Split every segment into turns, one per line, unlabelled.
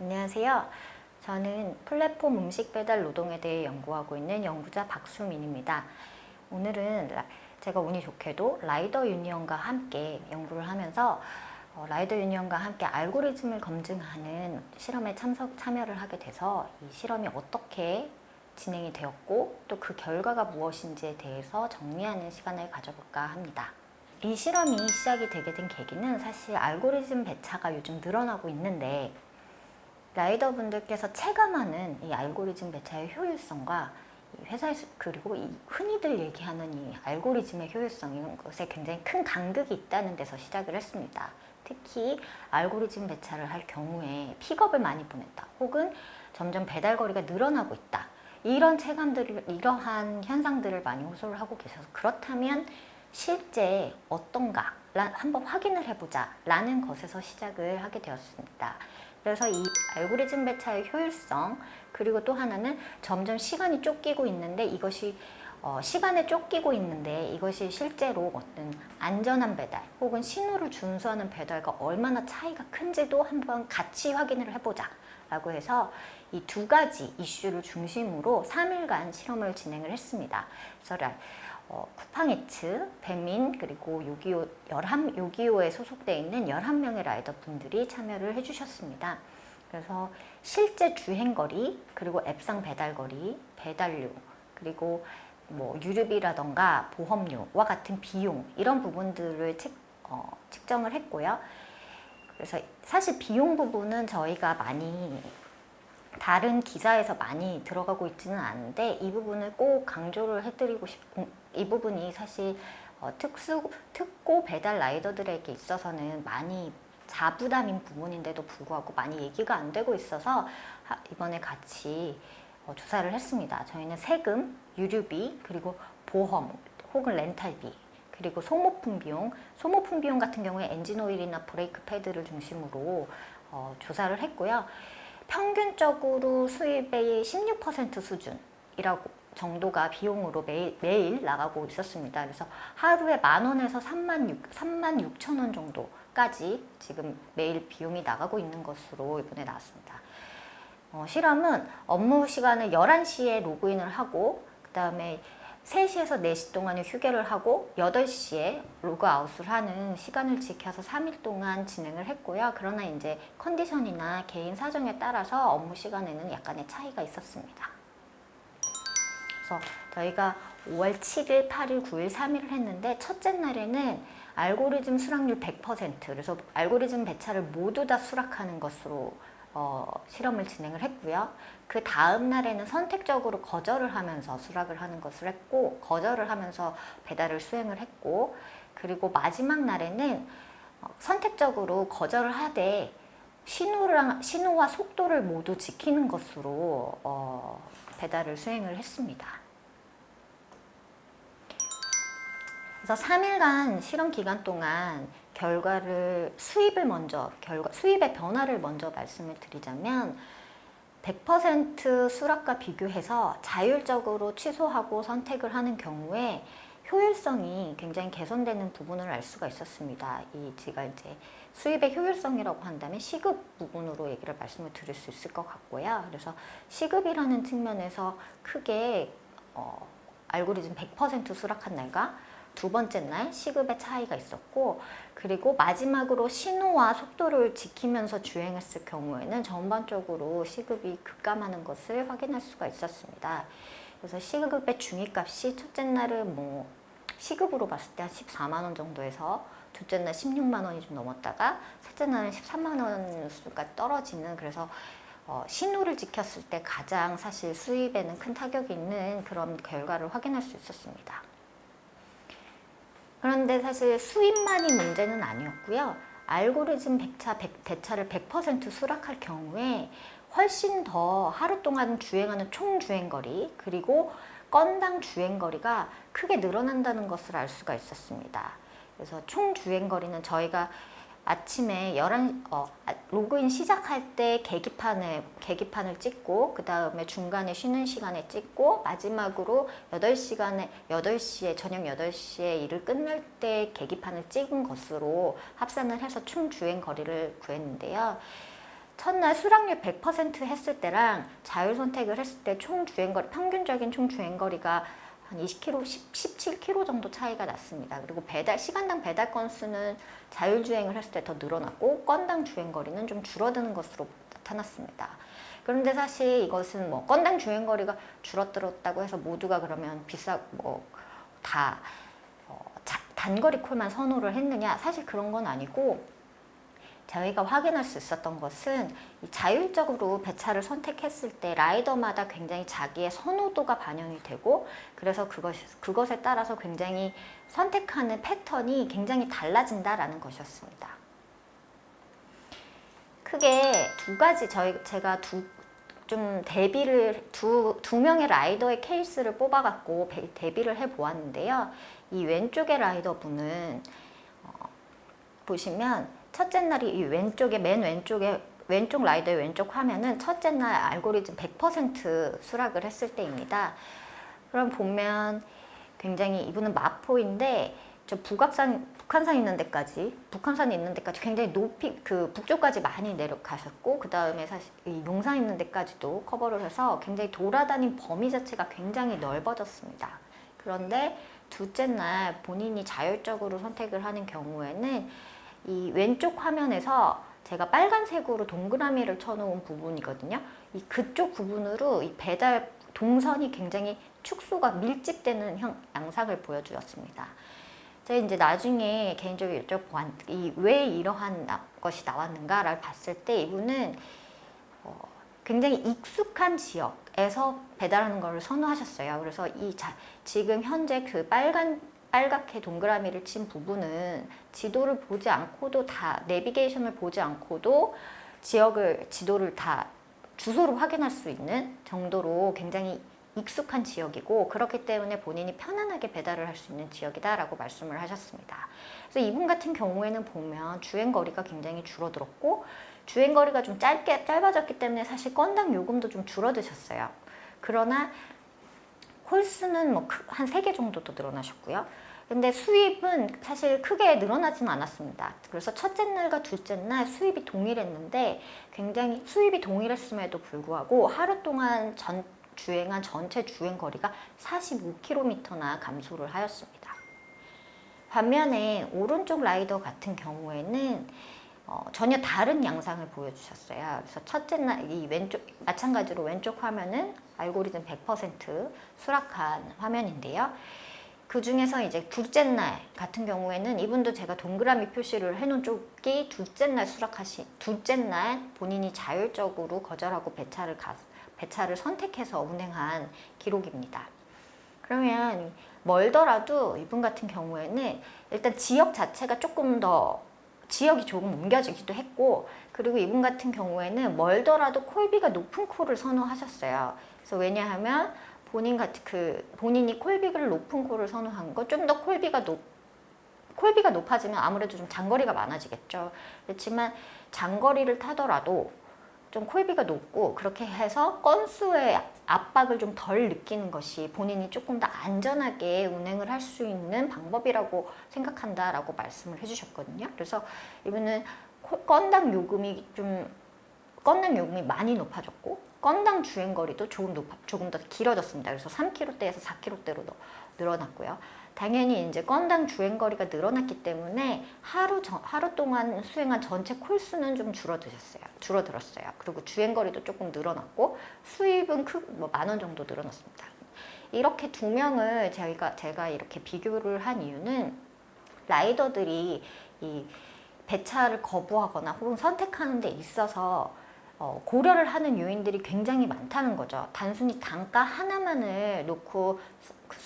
안녕하세요. 저는 플랫폼 음식 배달 노동에 대해 연구하고 있는 연구자 박수민입니다. 오늘은 라- 제가 운이 좋게도 라이더 유니언과 함께 연구를 하면서 어, 라이더 유니언과 함께 알고리즘을 검증하는 실험에 참석 참여를 하게 돼서 이 실험이 어떻게 진행이 되었고 또 그 결과가 무엇인지에 대해서 정리하는 시간을 가져볼까 합니다. 이 실험이 시작이 되게 된 계기는 사실 알고리즘 배차가 요즘 늘어나고 있는데 라이더 분들께서 체감하는 이 알고리즘 배차의 효율성과 이 회사에서 그리고 이 흔히들 얘기하는 이 알고리즘의 효율성 이런 것에 굉장히 큰 간극이 있다는 데서 시작을 했습니다. 특히 알고리즘 배차를 할 경우에 픽업을 많이 보냈다 혹은 점점 배달 거리가 늘어나고 있다 이런 체감들을 이러한 현상들을 많이 호소를 하고 계셔서 그렇다면 실제 어떤가 라- 한번 확인을 해보자 라는 것에서 시작을 하게 되었습니다. 그래서 이 알고리즘 배차의 효율성 그리고 또 하나는 점점 시간이 쫓기고 있는데 이것이 어, 시간에 쫓기고 있는데 이것이 실제로 어떤 안전한 배달 혹은 신호를 준수하는 배달과 얼마나 차이가 큰지도 한번 같이 확인을 해보자 라고 해서 이 두 가지 이슈를 중심으로 3일간 실험을 진행을 했습니다. 그래서 라- 어, 쿠팡이츠, 배민 그리고 요기요 11 요기요에 소속되어 있는 11명의 라이더 분들이 참여를 해주셨습니다. 그래서 실제 주행 거리 그리고 앱상 배달 거리, 배달료 그리고 뭐 유류비라던가 보험료와 같은 비용 이런 부분들을 측, 어, 측정을 했고요. 그래서 사실 비용 부분은 저희가 많이 다른 기사에서 많이 들어가고 있지는 않은데 이 부분을 꼭 강조를 해드리고 싶은 이 부분이 사실 어, 특수 특고 배달 라이더들에게 있어서는 많이 자부담인 부분인데도 불구하고 많이 얘기가 안 되고 있어서 하- 이번에 같이 어, 조사를 했습니다. 저희는 세금, 유류비 그리고 보험 혹은 렌탈비 그리고 소모품 비용, 소모품 비용 같은 경우에 엔진 오일이나 브레이크 패드를 중심으로 어, 조사를 했고요. 평균적으로 수입의 16% 수준이라고 정도가 비용으로 매일, 매일 나가고 있었습니다. 그래서 하루에 만 원에서 3만 6, 3만 6천 원 정도까지 지금 매일 비용이 나가고 있는 것으로 이번에 나왔습니다. 어, 실험은 업무 시간을 11시에 로그인을 하고 그 다음에 3시에서 4시 동안의 휴게를 하고 8시에 로그아웃을 하는 시간을 지켜서 3일 동안 진행을 했고요. 그러나 이제 컨디션이나 개인 사정에 따라서 업무 시간에는 약간의 차이가 있었습니다. 그래서 저희가 5월 7일, 8일, 9일, 3일을 했는데 첫째 날에는 알고리즘 수락률 100% 그래서 알고리즘 배차를 모두 다 수락하는 것으로 어, 실험을 진행을 했고요. 그 다음 날에는 선택적으로 거절을 하면서 수락을 하는 것을 했고 거절을 하면서 배달을 수행을 했고 그리고 마지막 날에는 어, 선택적으로 거절을 하되 신호랑 신호와 속도를 모두 지키는 것으로 어, 배달을 수행을 했습니다. 그래서 3일간 실험 기간 동안 결과를 수입을 먼저 결과 수입의 변화를 먼저 말씀을 드리자면 100% 수락과 비교해서 자율적으로 취소하고 선택을 하는 경우에 효율성이 굉장히 개선되는 부분을 알 수가 있었습니다. 이 제가 이제 수입의 효율성이라고 한다면 시급 부분으로 얘기를 말씀을 드릴 수 있을 것 같고요. 그래서 시급이라는 측면에서 크게 어, 알고리즘 100% 수락한 날과 두 번째 날 시급의 차이가 있었고 그리고 마지막으로 신호와 속도를 지키면서 주행했을 경우에는 전반적으로 시급이 급감하는 것을 확인할 수가 있었습니다. 그래서 시급의 중위값이 첫째 날은 뭐 시급으로 봤을 때 한 14만 원 정도에서 둘째 날 16만 원이 좀 넘었다가 셋째 날은 13만 원 수까지 떨어지는 그래서 어, 신호를 지켰을 때 가장 사실 수입에는 큰 타격이 있는 그런 결과를 확인할 수 있었습니다. 그런데 사실 수입만이 문제는 아니었고요. 알고리즘 배차, 백- 배차를 100% 수락할 경우에 훨씬 더 하루 동안 주행하는 총 주행거리 그리고 건당 주행거리가 크게 늘어난다는 것을 알 수가 있었습니다. 그래서 총 주행거리는 저희가 아침에 11, 어, 아, 로그인 시작할 때 계기판을, 계기판을 찍고, 그 다음에 중간에 쉬는 시간에 찍고, 마지막으로 8시간에, 8시에, 저녁 8시에 일을 끝날 때 계기판을 찍은 것으로 합산을 해서 총 주행 거리를 구했는데요. 첫날 수락률 100% 했을 때랑 자율 선택을 했을 때 총 주행거리 평균적인 총 주행거리가 한 20km, 10, 17km 정도 차이가 났습니다. 그리고 배달 시간당 배달 건수는 자율 주행을 했을 때 더 늘어났고 건당 주행 거리는 좀 줄어드는 것으로 나타났습니다. 그런데 사실 이것은 뭐 건당 주행 거리가 줄어들었다고 해서 모두가 그러면 비싸 뭐다 어, 자- 단거리 콜만 선호를 했느냐? 사실 그런 건 아니고 저희가 확인할 수 있었던 것은 이 자율적으로 배차를 선택했을 때 라이더마다 굉장히 자기의 선호도가 반영이 되고 그래서 그것, 그것에 따라서 굉장히 선택하는 패턴이 굉장히 달라진다라는 것이었습니다. 크게 두 가지 저희 제가 두 좀 대비를 두, 두 명의 라이더의 케이스를 뽑아갖고 배- 대비를 해 보았는데요. 이 왼쪽의 라이더 분은 어, 보시면 첫째 날이 이 왼쪽에 맨 왼쪽에 왼쪽 라이더의 왼쪽 화면은 첫째 날 알고리즘 100% 수락을 했을 때입니다. 그럼 보면 굉장히 이분은 마포인데 저 북악산 북한산 있는 데까지 북한산 있는 데까지 굉장히 높이 그 북쪽까지 많이 내려가셨고 그 다음에 사실 이 용산 있는 데까지도 커버를 해서 굉장히 돌아다닌 범위 자체가 굉장히 넓어졌습니다. 그런데 둘째 날 본인이 자율적으로 선택을 하는 경우에는 이 왼쪽 화면에서 제가 빨간색으로 동그라미를 쳐놓은 부분이거든요. 이 그쪽 부분으로 이 배달 동선이 굉장히 축소가 밀집되는 형, 양상을 보여주었습니다. 제가 이제 나중에 개인적으로 여쭤본 이왜 이러한 나- 것이 나왔는가를 봤을 때 이분은 어, 굉장히 익숙한 지역에서 배달하는 것을 선호하셨어요. 그래서 이 자, 지금 현재 그 빨간 빨갛게 동그라미를 친 부분은 지도를 보지 않고도 다 내비게이션을 보지 않고도 지역을 지도를 다 주소로 확인할 수 있는 정도로 굉장히 익숙한 지역이고 그렇기 때문에 본인이 편안하게 배달을 할 수 있는 지역이다라고 말씀을 하셨습니다. 그래서 이분 같은 경우에는 보면 주행 거리가 굉장히 줄어들었고 주행 거리가 좀 짧게 짧아졌기 때문에 사실 건당 요금도 좀 줄어드셨어요. 그러나 홀수는 뭐 한 세 개 정도도 늘어나셨고요. 근데 수입은 사실 크게 늘어나지는 않았습니다. 그래서 첫째 날과 둘째 날 수입이 동일했는데 굉장히 수입이 동일했음에도 불구하고 하루 동안 전 주행한 전체 주행 거리가 45km나 감소를 하였습니다. 반면에 오른쪽 라이더 같은 경우에는 어, 전혀 다른 양상을 보여주셨어요. 그래서 첫째 날 이 왼쪽 마찬가지로 왼쪽 화면은 알고리즘 100% 수락한 화면인데요. 그 중에서 이제 둘째 날 같은 경우에는 이분도 제가 동그라미 표시를 해놓은 쪽이 둘째 날 수락하신 둘째 날 본인이 자율적으로 거절하고 배차를 가, 배차를 선택해서 운행한 기록입니다. 그러면 멀더라도 이분 같은 경우에는 일단 지역 자체가 조금 더 지역이 조금 옮겨지기도 했고 그리고 이분 같은 경우에는 멀더라도 콜비가 높은 콜을 선호하셨어요. 그래서 왜냐하면 본인 같은 그 본인이 콜비를 높은 콜을 선호한 거 좀 더 콜비가 높 콜비가 높아지면 아무래도 좀 장거리가 많아지겠죠. 그렇지만 장거리를 타더라도 좀 콜비가 높고 그렇게 해서 건수의 압박을 좀 덜 느끼는 것이 본인이 조금 더 안전하게 운행을 할 수 있는 방법이라고 생각한다라고 말씀을 해주셨거든요. 그래서 이분은 코- 건당 요금이 좀 건당 요금이 많이 높아졌고 건당 주행 거리도 조금 높아 조금 더 길어졌습니다. 그래서 3km대에서 4km대로 늘어났고요. 당연히 이제 건당 주행 거리가 늘어났기 때문에 하루 저, 하루 동안 수행한 전체 콜수는 좀 줄어드셨어요. 줄어들었어요. 그리고 주행 거리도 조금 늘어났고 수입은 뭐만 원 정도 늘어났습니다. 이렇게 두 명을 저희가 제가 이렇게 비교를 한 이유는 라이더들이 이 배차를 거부하거나 혹은 선택하는 데 있어서 어, 고려를 하는 요인들이 굉장히 많다는 거죠. 단순히 단가 하나만을 놓고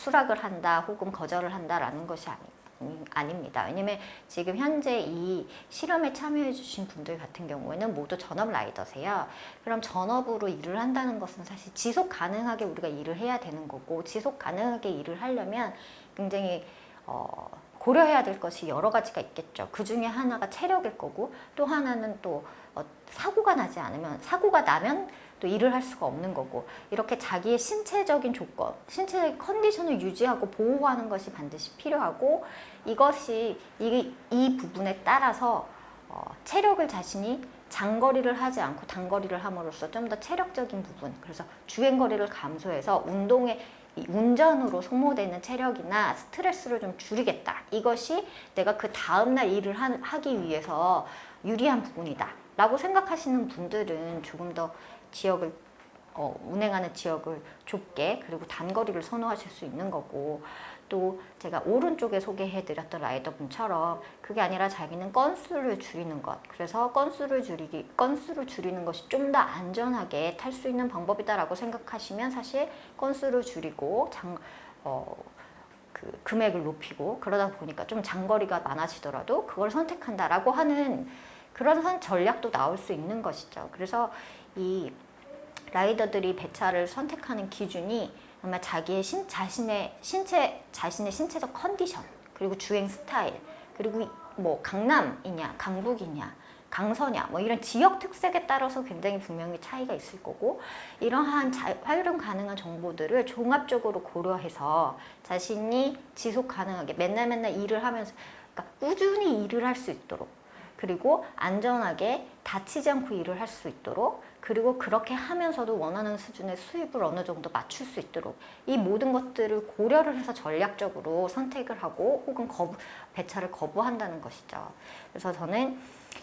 수- 수락을 한다 혹은 거절을 한다라는 것이 아니- 아닙니다. 왜냐면 지금 현재 이 실험에 참여해 주신 분들 같은 경우에는 모두 전업 라이더세요. 그럼 전업으로 일을 한다는 것은 사실 지속 가능하게 우리가 일을 해야 되는 거고 지속 가능하게 일을 하려면 굉장히 어, 고려해야 될 것이 여러 가지가 있겠죠. 그 중에 하나가 체력일 거고 또 하나는 또 어, 사고가 나지 않으면 사고가 나면 또 일을 할 수가 없는 거고 이렇게 자기의 신체적인 조건, 신체의 컨디션을 유지하고 보호하는 것이 반드시 필요하고 이것이 이, 이 부분에 따라서 어, 체력을 자신이 장거리를 하지 않고 단거리를 함으로써 좀 더 체력적인 부분, 그래서 주행거리를 감소해서 운동에 이 운전으로 소모되는 체력이나 스트레스를 좀 줄이겠다. 이것이 내가 그 다음날 일을 하, 하기 위해서 유리한 부분이다. 라고 생각하시는 분들은 조금 더 지역을 어, 운행하는 지역을 좁게 그리고 단거리를 선호하실 수 있는 거고 또 제가 오른쪽에 소개해드렸던 라이더분처럼 그게 아니라 자기는 건수를 줄이는 것 그래서 건수를 줄이기 건수를 줄이는 것이 좀 더 안전하게 탈 수 있는 방법이다라고 생각하시면 사실 건수를 줄이고 장 어, 그 금액을 높이고 그러다 보니까 좀 장거리가 많아지더라도 그걸 선택한다라고 하는 그런 선- 전략도 나올 수 있는 것이죠. 그래서 이 라이더들이 배차를 선택하는 기준이 정말 자기의 신, 자신의 신체 자신의 신체적 컨디션 그리고 주행 스타일 그리고 이- 뭐 강남이냐 강북이냐 강서냐 뭐 이런 지역 특색에 따라서 굉장히 분명히 차이가 있을 거고 이러한 자, 활용 가능한 정보들을 종합적으로 고려해서 자신이 지속 가능하게 맨날 맨날 일을 하면서 그러니까 꾸준히 일을 할 수 있도록 그리고 안전하게 다치지 않고 일을 할 수 있도록 그리고 그렇게 하면서도 원하는 수준의 수입을 어느 정도 맞출 수 있도록 이 모든 것들을 고려를 해서 전략적으로 선택을 하고 혹은 거부, 배차를 거부한다는 것이죠. 그래서 저는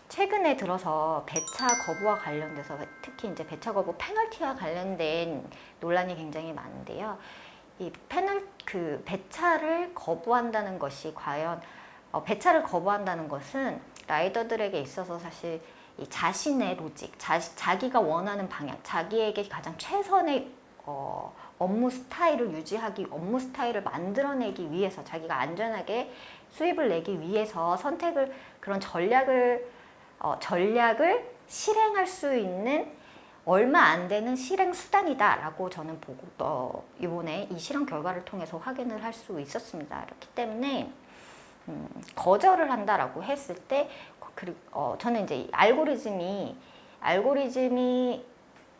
최근에 들어서 배차 거부와 관련돼서 특히 이제 배차 거부 페널티와 관련된 논란이 굉장히 많은데요. 이 페널 그 배차를 거부한다는 것이 과연 어, 배차를 거부한다는 것은 라이더들에게 있어서 사실 이 자신의 로직, 자, 자기가 원하는 방향, 자기에게 가장 최선의 어, 업무 스타일을 유지하기, 업무 스타일을 만들어내기 위해서 자기가 안전하게 수입을 내기 위해서 선택을 그런 전략을 어, 전략을 실행할 수 있는 얼마 안 되는 실행 수단이다라고 저는 보고 어, 이번에 이 실험 결과를 통해서 확인을 할 수 있었습니다. 그렇기 때문에 음, 거절을 한다라고 했을 때 그리고 어, 저는 이제 이 알고리즘이 알고리즘이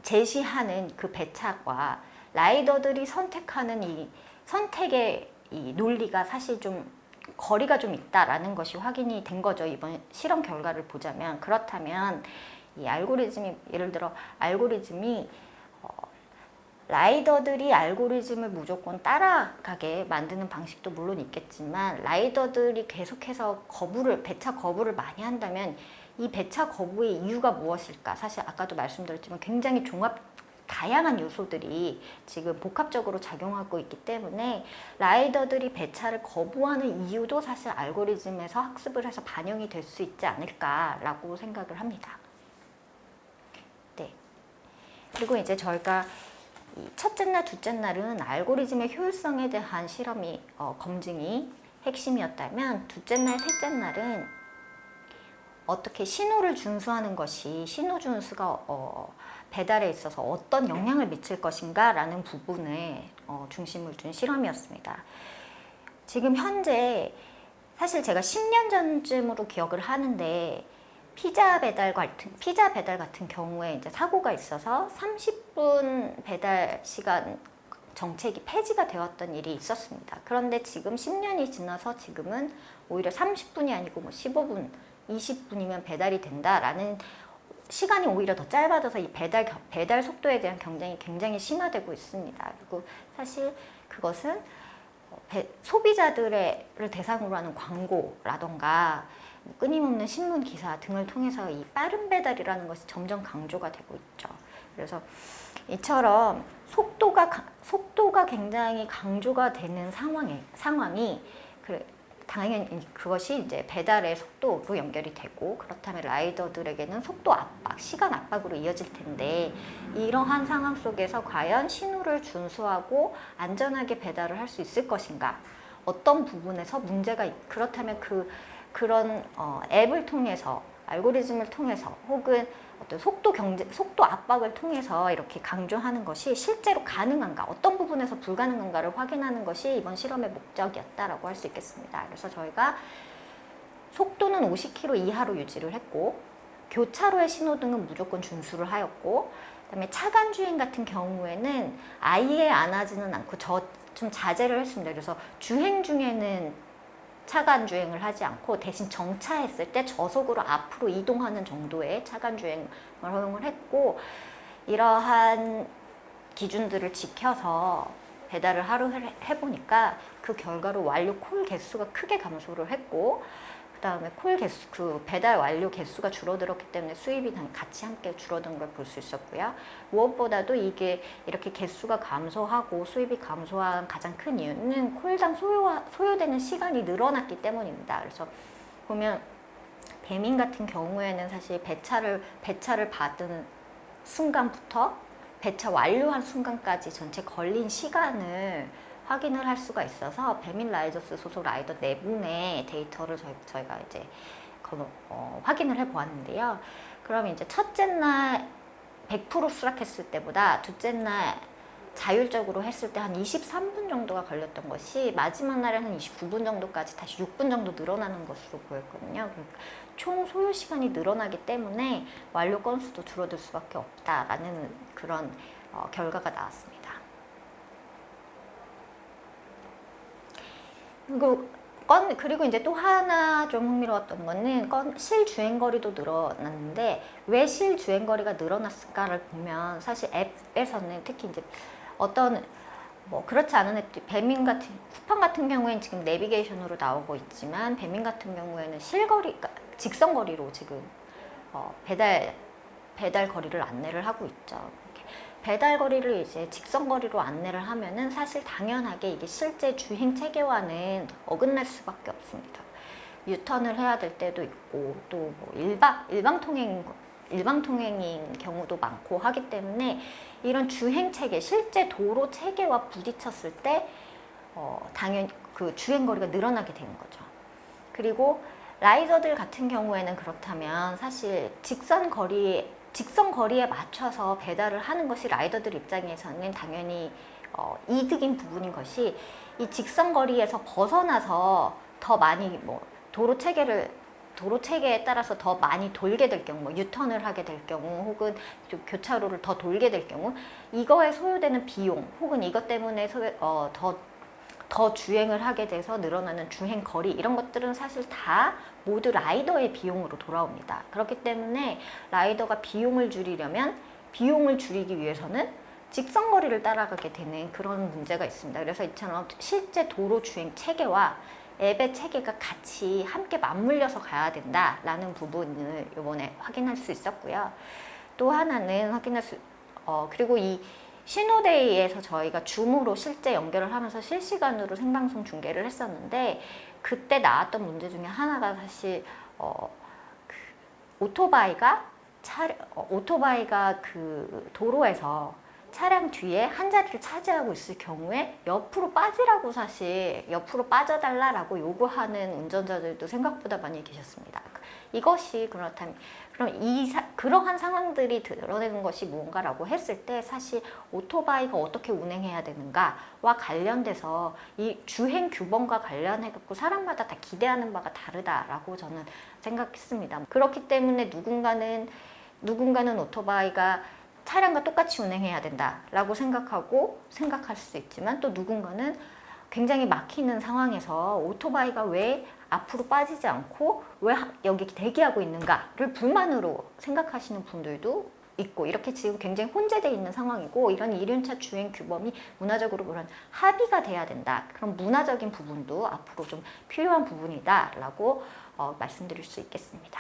제시하는 그 배착과 라이더들이 선택하는 이 선택의 이 논리가 사실 좀 거리가 좀 있다라는 것이 확인이 된 거죠 이번 실험 결과를 보자면. 그렇다면 이 알고리즘이 예를 들어 알고리즘이 어, 라이더들이 알고리즘을 무조건 따라가게 만드는 방식도 물론 있겠지만 라이더들이 계속해서 거부를 배차 거부를 많이 한다면 이 배차 거부의 이유가 무엇일까? 사실 아까도 말씀드렸지만 굉장히 종합 다양한 요소들이 지금 복합적으로 작용하고 있기 때문에 라이더들이 배차를 거부하는 이유도 사실 알고리즘에서 학습을 해서 반영이 될 수 있지 않을까라고 생각을 합니다. 네. 그리고 이제 저희가 이 첫째 날, 둘째 날은 알고리즘의 효율성에 대한 실험이 어, 검증이 핵심이었다면 둘째 날, 셋째 날은 어떻게 신호를 준수하는 것이 신호 준수가 어, 배달에 있어서 어떤 영향을 미칠 것인가 라는 부분에 어, 중심을 둔 실험이었습니다. 지금 현재 사실 제가 10년 전쯤으로 기억을 하는데 피자 배달 같은 피자 배달 같은 경우에 이제 사고가 있어서 30분 배달 시간 정책이 폐지가 되었던 일이 있었습니다. 그런데 지금 10년이 지나서 지금은 오히려 30분이 아니고 뭐 15분, 20분이면 배달이 된다라는 시간이 오히려 더 짧아져서 이 배달 겨- 배달 속도에 대한 경쟁이 굉장히 심화되고 있습니다. 그리고 사실 그것은 어, 배- 소비자들을 대상으로 하는 광고라던가 뭐 끊임없는 신문 기사 등을 통해서 이 빠른 배달이라는 것이 점점 강조가 되고 있죠. 그래서 이처럼 속도가 가- 속도가 굉장히 강조가 되는 상황에 상황이 그 당연히 그것이 이제 배달의 속도로 연결이 되고 그렇다면 라이더들에게는 속도 압박, 시간 압박으로 이어질 텐데 이러한 상황 속에서 과연 신호를 준수하고 안전하게 배달을 할 수 있을 것인가? 어떤 부분에서 문제가 있- 그렇다면 그 그런 어, 앱을 통해서 알고리즘을 통해서 혹은 어떤 속도 경제, 속도 압박을 통해서 이렇게 강조하는 것이 실제로 가능한가, 어떤 부분에서 불가능한가를 확인하는 것이 이번 실험의 목적이었다라고 할 수 있겠습니다. 그래서 저희가 속도는 50km 이하로 유지를 했고, 교차로의 신호등은 무조건 준수를 하였고, 그다음에 차간 주행 같은 경우에는 아예 안 하지는 않고 저 좀 자제를 했습니다. 그래서 주행 중에는 차간 주행을 하지 않고 대신 정차했을 때 저속으로 앞으로 이동하는 정도의 차간 주행을 허용을 했고 이러한 기준들을 지켜서 배달을 하루 해- 해보니까 그 결과로 완료 콜 개수가 크게 감소를 했고 그다음에 콜 개수 그 배달 완료 개수가 줄어들었기 때문에 수입이 당- 같이 함께 줄어든 걸 볼 수 있었고요. 무엇보다도 이게 이렇게 개수가 감소하고 수입이 감소한 가장 큰 이유는 콜당 소요 소요되는 시간이 늘어났기 때문입니다. 그래서 보면 배민 같은 경우에는 사실 배차를 배차를 받은 순간부터 배차 완료한 순간까지 전체 걸린 시간을 확인을 할 수가 있어서 배민 라이저스 소속 라이더 네 분의 데이터를 저희, 저희가 이제 거- 어, 확인을 해 보았는데요. 그럼 이제 첫째 날 100% 수락했을 때보다 둘째 날 자율적으로 했을 때 한 23분 정도가 걸렸던 것이 마지막 날에 한 29분 정도까지 다시 6분 정도 늘어나는 것으로 보였거든요. 그러니까 총 소요 시간이 늘어나기 때문에 완료 건수도 줄어들 수밖에 없다라는 그런 어, 결과가 나왔습니다. 그리고 건 그리고 이제 또 하나 좀 흥미로웠던 거는 건 실주행 거리도 늘어났는데 왜 실주행 거리가 늘어났을까를 보면 사실 앱에서는 특히 이제 어떤 뭐 그렇지 않은 앱들 배민 같은 쿠팡 같은 경우에는 지금 내비게이션으로 나오고 있지만 배민 같은 경우에는 실거리 그러니까 직선 거리로 지금 어, 배달 배달 거리를 안내를 하고 있죠. 배달 거리를 이제 직선 거리로 안내를 하면은 사실 당연하게 이게 실제 주행 체계와는 어긋날 수밖에 없습니다. 유턴을 해야 될 때도 있고 또 뭐 일방 일방 통행 일방 통행인 경우도 많고 하기 때문에 이런 주행 체계 실제 도로 체계와 부딪혔을 때 어, 당연히 그 주행 거리가 늘어나게 되는 거죠. 그리고 라이더들 같은 경우에는 그렇다면 사실 직선 거리 직선 거리에 맞춰서 배달을 하는 것이 라이더들 입장에서는 당연히 어, 이득인 부분인 것이 이 직선 거리에서 벗어나서 더 많이 뭐 도로 체계를 도로 체계에 따라서 더 많이 돌게 될 경우, 뭐 유턴을 하게 될 경우, 혹은 좀 교차로를 더 돌게 될 경우, 이거에 소요되는 비용, 혹은 이것 때문에 소요, 어, 더, 더 주행을 하게 돼서 늘어나는 주행 거리, 이런 것들은 사실 다 모두 라이더의 비용으로 돌아옵니다. 그렇기 때문에 라이더가 비용을 줄이려면 비용을 줄이기 위해서는 직선 거리를 따라가게 되는 그런 문제가 있습니다. 그래서 이처럼 실제 도로 주행 체계와 앱의 체계가 같이 함께 맞물려서 가야 된다라는 부분을 이번에 확인할 수 있었고요. 또 하나는 확인할 수, 어, 그리고 이 신호데이에서 저희가 줌으로 실제 연결을 하면서 실시간으로 생방송 중계를 했었는데 그때 나왔던 문제 중에 하나가 사실 어, 그 오토바이가 차 어, 오토바이가 그 도로에서 차량 뒤에 한 자리를 차지하고 있을 경우에 옆으로 빠지라고 사실 옆으로 빠져달라라고 요구하는 운전자들도 생각보다 많이 계셨습니다. 이것이 그렇다면 그럼 이 사, 그러한 상황들이 드러내는 것이 무언가라고 했을 때 사실 오토바이가 어떻게 운행해야 되는가와 관련돼서 이 주행 규범과 관련해 갖고 사람마다 다 기대하는 바가 다르다라고 저는 생각했습니다. 그렇기 때문에 누군가는 누군가는 오토바이가 차량과 똑같이 운행해야 된다라고 생각하고 생각할 수 있지만 또 누군가는 굉장히 막히는 상황에서 오토바이가 왜 앞으로 빠지지 않고 왜 하- 여기 대기하고 있는가를 불만으로 생각하시는 분들도 있고 이렇게 지금 굉장히 혼재되어 있는 상황이고 이런 이륜차 주행 규범이 문화적으로 그런 합의가 돼야 된다. 그런 문화적인 부분도 앞으로 좀 필요한 부분이다라고 어, 말씀드릴 수 있겠습니다.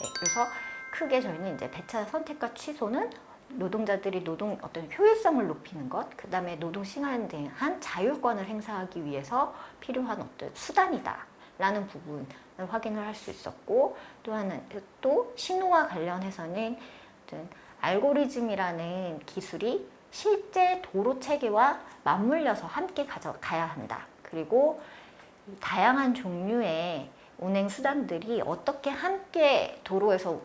네, 그래서 크게 저희는 이제 배차 선택과 취소는 노동자들이 노동 어떤 효율성을 높이는 것, 그 다음에 노동 시간에 대한 자율권을 행사하기 위해서 필요한 어떤 수단이다라는 부분을 확인을 할 수 있었고 또 하나 또 신호와 관련해서는 어떤 알고리즘이라는 기술이 실제 도로 체계와 맞물려서 함께 가져가야 한다. 그리고 이 다양한 종류의 운행 수단들이 어떻게 함께 도로에서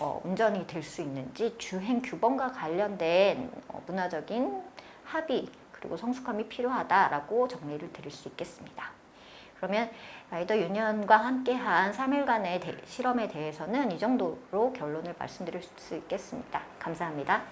어, 운전이 될 수 있는지 주행 규범과 관련된 어, 문화적인 합의 그리고 성숙함이 필요하다라고 정리를 드릴 수 있겠습니다. 그러면 라이더 유니언과 함께한 3일간의 대- 실험에 대해서는 이 정도로 결론을 말씀드릴 수 있겠습니다. 감사합니다.